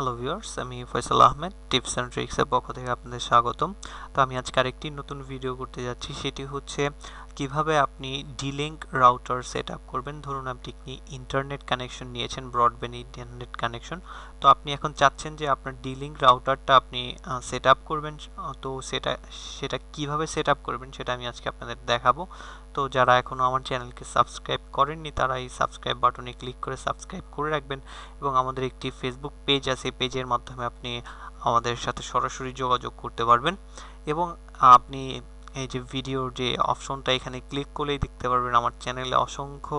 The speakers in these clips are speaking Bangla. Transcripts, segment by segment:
হ্যালো ভিউয়ার্স আমি ফয়সাল আহমেদ, টিপস অ্যান্ড ট্রিক্সের পক্ষ থেকে আপনাদের স্বাগতম। তো আমি আজকে আরেকটি নতুন ভিডিও করতে যাচ্ছি, সেটি হচ্ছে কীভাবে আপনি ডিলিঙ্ক রাউটার সেট আপ করবেন? ধরুন আপনি ইন্টারনেট কানেকশন নিয়েছেন ব্রডব্যান্ড ইন্টারনেট কানেকশন তো আপনি এখন চাচ্ছেন যে আপনার ডিলিঙ্ক রাউটারটা আপনি সেট আপ করবেন। তো সেটা সেটা কীভাবে সেট আপ করবেন সেটা আমি আজকে আপনাদের দেখাবো। তো যারা এখনও আমার চ্যানেলকে সাবস্ক্রাইব করেননি, তারা এই সাবস্ক্রাইব বাটনে ক্লিক করে সাবস্ক্রাইব করে রাখবেন এবং আমাদের একটি ফেসবুক পেজ আছে পেজের মাধ্যমে আপনি আমাদের সাথে সরাসরি যোগাযোগ করতে পারবেন। এবং আপনি এই যে ভিডিওর যে অপশনটা এখানে ক্লিক করলেই দেখতে পারবেন আমার চ্যানেলে অসংখ্য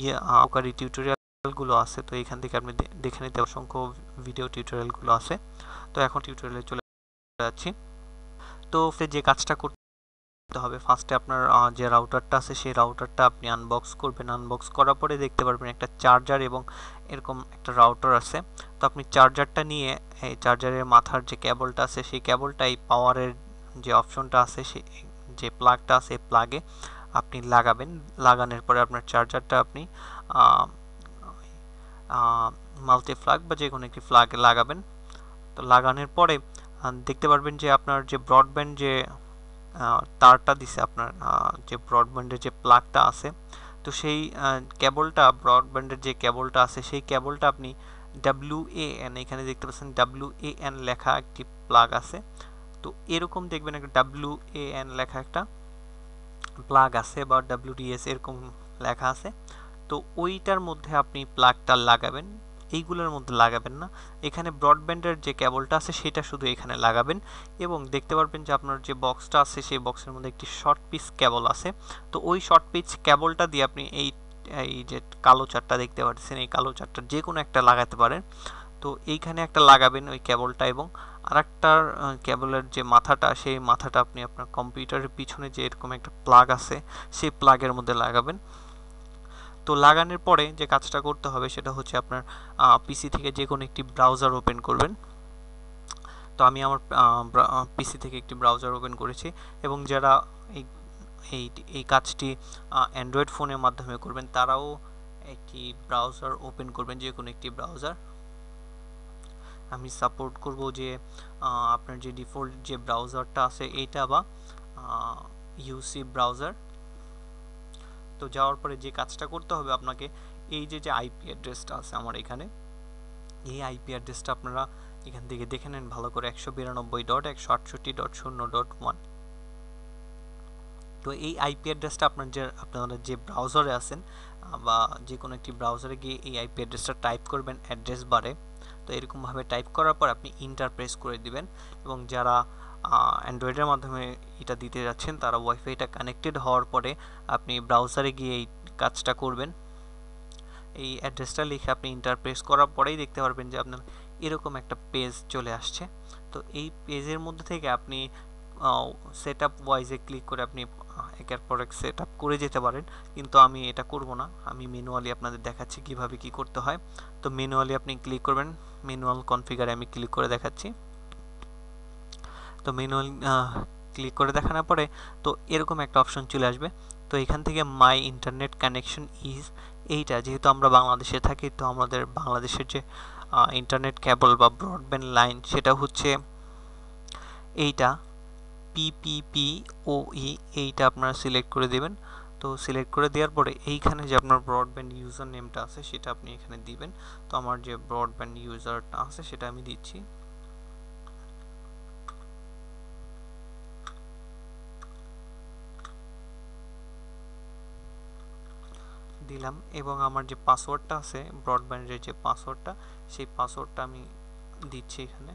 ইয়ে আকারি টিউটোরিয়ালগুলো আছে। তো এখান থেকে আপনি দেখে নিতে অসংখ্য ভিডিও টিউটোরিয়ালগুলো আছে। তো এখন টিউটোরিয়ালে চলে যাচ্ছি। তো যে কাজটা করতে হবে ফার্স্টে আপনার যে রাউটারটা আছে, সেই রাউটারটা আপনি আনবক্স করবেন। আনবক্স করার পরে দেখতে পারবেন একটা চার্জার এবং এরকম একটা রাউটার আছে। তো আপনি চার্জারটা নিয়ে, এই চার্জারের মাথার যে কেবলটা আছে, সেই কেবলটা এই পাওয়ারের যে অপশনটা আছে সে, যে প্লাগটা আছে প্লাগে আপনি লাগাবেন। লাগানোর পরে আপনার চার্জারটা আপনি মাল্টি ফ্লাগ বা যে কোনো একটি ফ্লাগে লাগাবেন। তো লাগানোর পরে দেখতে পারবেন যে আপনার যে ব্রডব্যান্ড যে তারটা দিছে আপনার যে ব্রডব্যান্ডের যে প্লাগটা আছে, তো সেই কেবলটা ব্রডব্যান্ডের যে কেবলটা আছে, সেই কেবলটা আপনি ডাব্লিউ এ এন এখানে দেখতে পাচ্ছেন ডাব্লিউ এ এন লেখা একটি প্লাগ আছে। তো এরকম দেখবেন একটা ডাব্লিউ এ এন লেখা একটা প্লাগ আছে বা ডাব্লিউ ডিএস এরকম লেখা আছে। তো ওইটার মধ্যে আপনি প্লাগটা লাগাবেন, এইগুলোর মধ্যে লাগাবেন না। এখানে ব্রডব্যান্ডের যে কেবলটা আছে সেটা শুধু এখানে লাগাবেন এবং দেখতে পারবেন যে আপনার যে বক্সটা আছে সেই বক্সের মধ্যে একটি শর্ট পিস কেবল আছে। তো ওই শর্ট পিস কেবলটা দিয়ে আপনি এই এই যে কালো চারটা দেখতে পাচ্ছেন এই কালো চারটা যে কোনো একটা লাগাতে পারেন। তো এইখানে একটা লাগাবেন ওই কেবলটা এবং আরেকটার কেবলের যে মাথাটা, সেই মাথাটা আপনি আপনার কম্পিউটারের পিছনে যে এরকম একটা প্লাগ আছে, সেই প্লাগের মধ্যে লাগাবেন। তো লাগানোর পরে যে কাজটা করতে হবে, সেটা হচ্ছে আপনার পিসি থেকে যে কোনো একটি ব্রাউজার ওপেন করবেন। তো আমি আমার পিসি থেকে একটি ব্রাউজার ওপেন করেছি এবং যারা এই এই এই কাজটি অ্যান্ড্রয়েড ফোনের মাধ্যমে করবেন, তারাও একটি ব্রাউজার ওপেন করবেন, যে কোনো একটি ব্রাউজার আমি সাপোর্ট করব যে আপনার যে ডিফল্ট যে ব্রাউজারটা আছে, এইটা বা ইউসি ব্রাউজার তো যাওয়ার পরে যে কাজটা করতে হবে আপনাকে, এই যে যে আইপি অ্যাড্রেসটা আছে আমার এখানে, এই আইপি অ্যাড্রেসটা আপনারা এখান থেকে দেখে নেন ভালো করে, একশো বিরানব্বই ডট একশো আটষট্টি ডট শূন্য ডট ওয়ান তো এই আইপি অ্যাড্রেসটা আপনার যে আপনারা যে ব্রাউজারে আছেন বা যে কোনো একটি ব্রাউজারে গিয়ে এই আইপি অ্যাড্রেসটা টাইপ করবেন অ্যাড্রেস বারে তো এরকমভাবে টাইপ করার পর আপনি ইন্টার প্রেস করে দিবেন এবং যারা অ্যান্ড্রয়েডের মাধ্যমে এটা দিতে যাচ্ছেন, তারা ওয়াইফাইটা কানেক্টেড হওয়ার পরে আপনি ব্রাউজারে গিয়ে এই কাজটা করবেন। এই অ্যাড্রেসটা লিখে আপনি ইন্টার প্রেস করার পরেই দেখতে পারবেন যে আপনার এরকম একটা পেজ চলে আসছে। তো এই পেজের মধ্যে থেকে আপনি সেট আপ ওয়াইজে ক্লিক করে আপনি পর এক সেট আপ করে যেতে পারেন, কিন্তু আমি এটা করব না। আমি ম্যানুয়ালি আপনাদের দেখাচ্ছি কীভাবে কি করতে হয়। তো ম্যানুয়ালি আপনি ক্লিক করবেন ম্যানুয়াল কনফিগারে আমি ক্লিক করে দেখাচ্ছি। তো ম্যানুয়াল ক্লিক করে দেখানোর পরে তো এরকম একটা অপশন চলে আসবে। তো এখান থেকে মাই ইন্টারনেট কানেকশন ইজ এইটা। যেহেতু আমরা বাংলাদেশে থাকি, তো আমাদের বাংলাদেশের যে ইন্টারনেট কেবল বা ব্রডব্যান্ড লাইন সেটা হচ্ছে এইটা। পিপিপি ও ই এইটা আপনারা সিলেক্ট করে দেবেন। তো সিলেক্ট করে দেওয়ার পরে এইখানে যে আপনার ব্রডব্যান্ড ইউজার নেমটা আছে সেটা আপনি এখানে দিবেন। তো আমার যে ব্রডব্যান্ড ইউজারটা আছে সেটা আমি দিচ্ছি। দিলাম এবং আমার যে পাসওয়ার্ডটা আছে ব্রডব্যান্ডের যে পাসওয়ার্ডটা সেই পাসওয়ার্ডটা আমি দিচ্ছি এখানে।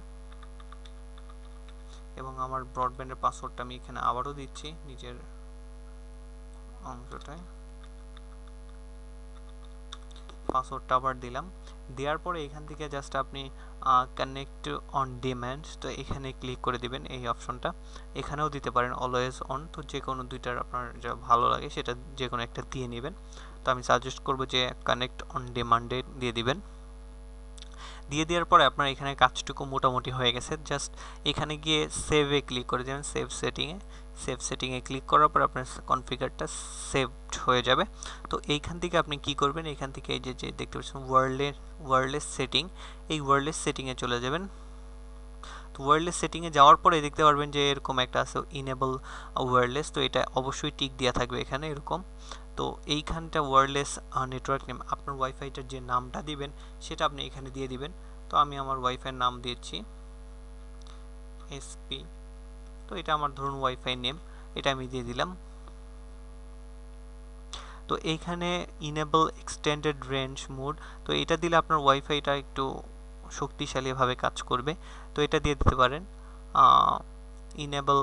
এবং আমার ব্রডব্যান্ডের পাসওয়ার্ডটা আমি এখানে আবারও দিচ্ছি নিজের অংশটায়। পাসওয়ার্ডটা আবার দিলাম। দেওয়ার পরে এখান থেকে জাস্ট আপনি কানেক্ট অন ডিম্যান্ড তো এখানে ক্লিক করে দিবেন এই অপশনটা এখানেও দিতে পারেন অলওয়েজ অন তো যে কোনো দুইটার আপনার যা ভালো লাগে সেটা যে কোনো একটা দিয়ে নেবেন। তো আমি সাজেস্ট করব যে কানেক্ট অন ডিমান্ডে দিয়ে দিবেন। দিয়ে দেওয়ার পরে আপনার এখানে কাজটুকু মোটামুটি হয়ে গেছে। জাস্ট এখানে গিয়ে সেভে ক্লিক করে দেবেন। সেভ সেটিংয়ে সেভ সেটিংয়ে ক্লিক করার পর আপনার কনফিগারটা সেভড হয়ে যাবে। তো এইখান থেকে আপনি কি করবেন? এখান থেকে এই যে যে দেখতে পাচ্ছেন ওয়ার্ল্ডের ওয়ার্ল্ডলেস সেটিং এই ওয়ার্ল্ডলেস সেটিংয়ে চলে যাবেন। তো ওয়্যারলেস সেটিংয়ে যাওয়ার পরে দেখতে পারবেন যে এরকম একটা আছে ইনেবল ওয়্যারলেস তো এটা অবশ্যই টিক দেওয়া থাকবে এখানে এরকম। তো এইখানটা ওয়্যারলেস নেটওয়ার্ক নেম আপনার ওয়াইফাইটার যে নামটা দিবেন, সেটা আপনি এখানে দিয়ে দিবেন। তো আমি আমার ওয়াইফাইয়ের নাম দিয়েছি এসপি তো এটা আমার ধরুন ওয়াইফাই নেম এটা আমি দিয়ে দিলাম। তো এইখানে ইনেবল এক্সটেন্ডেড রেঞ্জ মোড তো এটা দিলে আপনার ওয়াইফাইটা একটু শক্তিশালীভাবে কাজ করবে। তো এটা দিয়ে দিতে পারেন। ইনেবল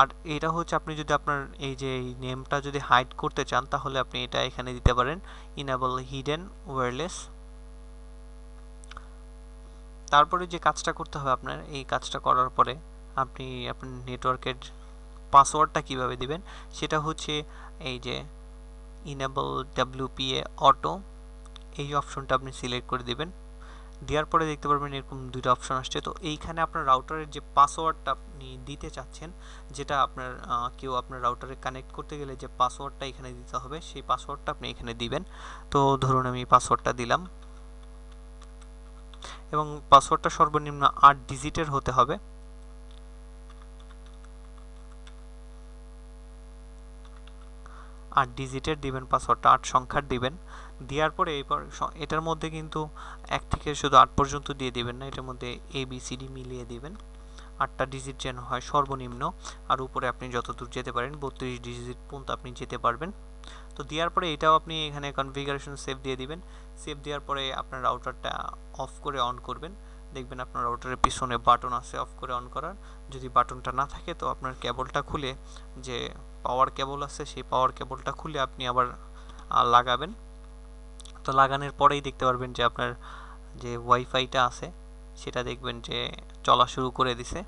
আর এটা হচ্ছে আপনি যদি আপনার এই যে এই নেমটা যদি হাইড করতে চান, তাহলে আপনি এটা এখানে দিতে পারেন। ইনেবল হিডেন ওয়্যারলেস তারপরে যে কাজটা করতে হবে আপনার, এই কাজটা করার পরে আপনি আপনার নেটওয়ার্কের পাসওয়ার্ডটা কীভাবে দিবেন, সেটা হচ্ছে এই যে ইনেবল ডাব্লিউপিএ অটো এই অপশনটা আপনি সিলেক্ট করে দিবেন। দেওয়ার পরে দেখতে পারবেন এরকম দুইটা অপশন আসছে। তো এইখানে আপনার রাউটারের যে পাসওয়ার্ডটা আপনি দিতে চাচ্ছেন, যেটা আপনার কেউ আপনার রাউটারে কানেক্ট করতে গেলে যে পাসওয়ার্ডটা এখানে দিতে হবে, সেই পাসওয়ার্ডটা আপনি এখানে দিবেন। তো ধরুন আমি পাসওয়ার্ডটা দিলাম। এবং পাসওয়ার্ডটা সর্বনিম্ন আট ডিজিটের হতে হবে। আট ডিজিটের দিবেন, পাসওয়ার্ডটা আট সংখ্যার দিবেন। দেওয়ার পরে এরপর এটার মধ্যে কিন্তু এক থেকে শুধু আট পর্যন্ত দিয়ে দিবেন না, এটার মধ্যে এ বি সি ডি মিলিয়ে দিবেন। আটটা ডিজিট যেন হয় সর্বনিম্ন। আর উপরে আপনি যত দূর যেতে পারেন, বত্রিশ ডিজিট পর্যন্ত আপনি যেতে পারবেন। তো দেওয়ার পরে এটাও আপনি এখানে কনফিগারেশন সেভ দিয়ে দিবেন। সেভ দেওয়ার পরে আপনার রাউটারটা অফ করে অন করবেন। দেখবেন আপনার রাউটারের পিছনে বাটন আছে অফ করে অন করার। যদি বাটনটা না থাকে, তো আপনার কেবলটা খুলে যে পাওয়ার কেবল আছে, সেই পাওয়ার কেবলটা খুলে আপনি আবার লাগাবেন। তো লাগানোর পরেই দেখতে পারবেন যে আপনার যে ওয়াইফাইটা আছে, সেটা দেখবেন যে চলা শুরু করে দিছে।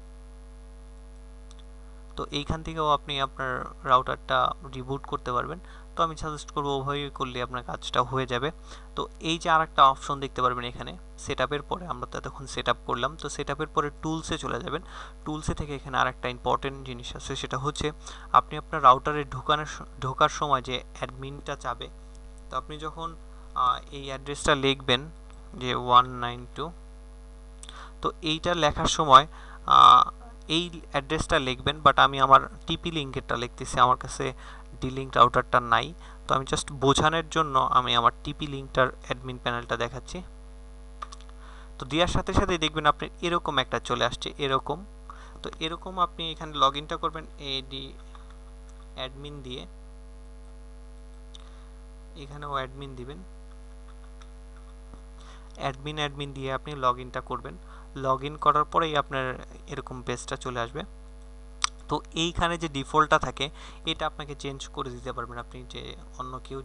তো এইখান থেকেও আপনি আপনার রাউটারটা রিবুট করতে পারবেন। তো আমি সাজেস্ট করব ওভাবেই করলে আপনার কাজটা হয়ে যাবে। তো এই যে আর একটা অপশন দেখতে পারবেন এখানে সেট পরে আমরা তো এতক্ষণ সেট করলাম। তো সেট পরে টুলসে চলে যাবেন। টুলসে থেকে এখানে আর একটা ইম্পর্টেন্ট জিনিস আছে, সেটা হচ্ছে আপনি আপনার রাউটারে ঢোকানোর ঢোকার সময় যে অ্যাডমিনটা চাবে, তো আপনি যখন এই অ্যাড্রেসটা লিখবেন যে ওয়ান নাইন টু তো এইটা লেখার সময় এই অ্যাড্রেসটা লিখবেন বাট আমি আমার টিপি লিঙ্কেরটা লিখতেছি। আমার কাছে ডি লিঙ্ক রাউটারটা নাই। তো আমি জাস্ট বোঝানোর জন্য আমি আমার টিপি লিঙ্কটার অ্যাডমিন প্যানেলটা দেখাচ্ছি। তো দেওয়ার সাথে সাথে দেখবেন আপনি এরকম একটা চলে আসছে, এরকম। তো এরকম আপনি এখানে লগ ইনটা করবেন এডি অ্যাডমিন দিয়ে। এখানেও অ্যাডমিন দিবেন। অ্যাডমিন অ্যাডমিন দিয়ে আপনি লগ ইনটা করবেন। লগ ইন করার পরেই আপনার এরকম পেজটা চলে আসবে। তো এইখানে যে ডিফল্টটা থাকে, এটা আপনাকে চেঞ্জ করে দিতে পারবেন। আপনি যে অন্য কেউ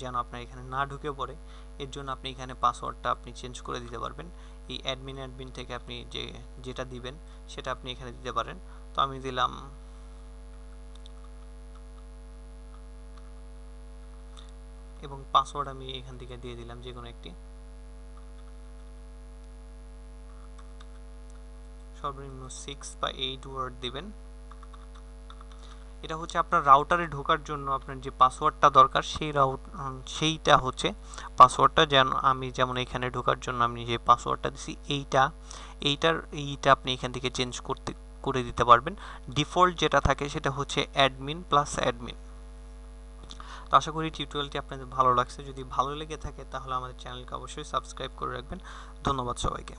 যেন আপনার এখানে না ঢুকে পড়ে, এর জন্য আপনি এখানে পাসওয়ার্ডটা আপনি চেঞ্জ করে দিতে পারবেন। এই অ্যাডমিন অ্যাডমিন থেকে আপনি যে, যেটা দিবেন, সেটা আপনি এখানে দিতে পারেন। তো আমি দিলাম, এবং পাসওয়ার্ড আমি এখান থেকে দিয়ে দিলাম যে কোনো একটি। সর্বনিম্ন সিক্স বা এইট ওয়ার্ড দিবেন। এটা হচ্ছে আপনার রাউটারে ঢোকার জন্য আপনার যে পাসওয়ার্ডটা দরকার, সেই রাউট সেইটা হচ্ছে পাসওয়ার্ডটা যেন আমি যেমন এখানে ঢোকার জন্য আমি যে পাসওয়ার্ডটা দিছি, এইটা, এইটার, এইটা আপনি এখান থেকে চেঞ্জ করতে, করে দিতে পারবেন। ডিফল্ট যেটা থাকে সেটা হচ্ছে অ্যাডমিন প্লাস অ্যাডমিন তো আশা করি টিউটোরিয়ালটি আপনাদের ভালো লাগছে। যদি ভালো লেগে থাকে তাহলে আমাদের চ্যানেলকে অবশ্যই সাবস্ক্রাইব করে রাখবেন। ধন্যবাদ সবাইকে।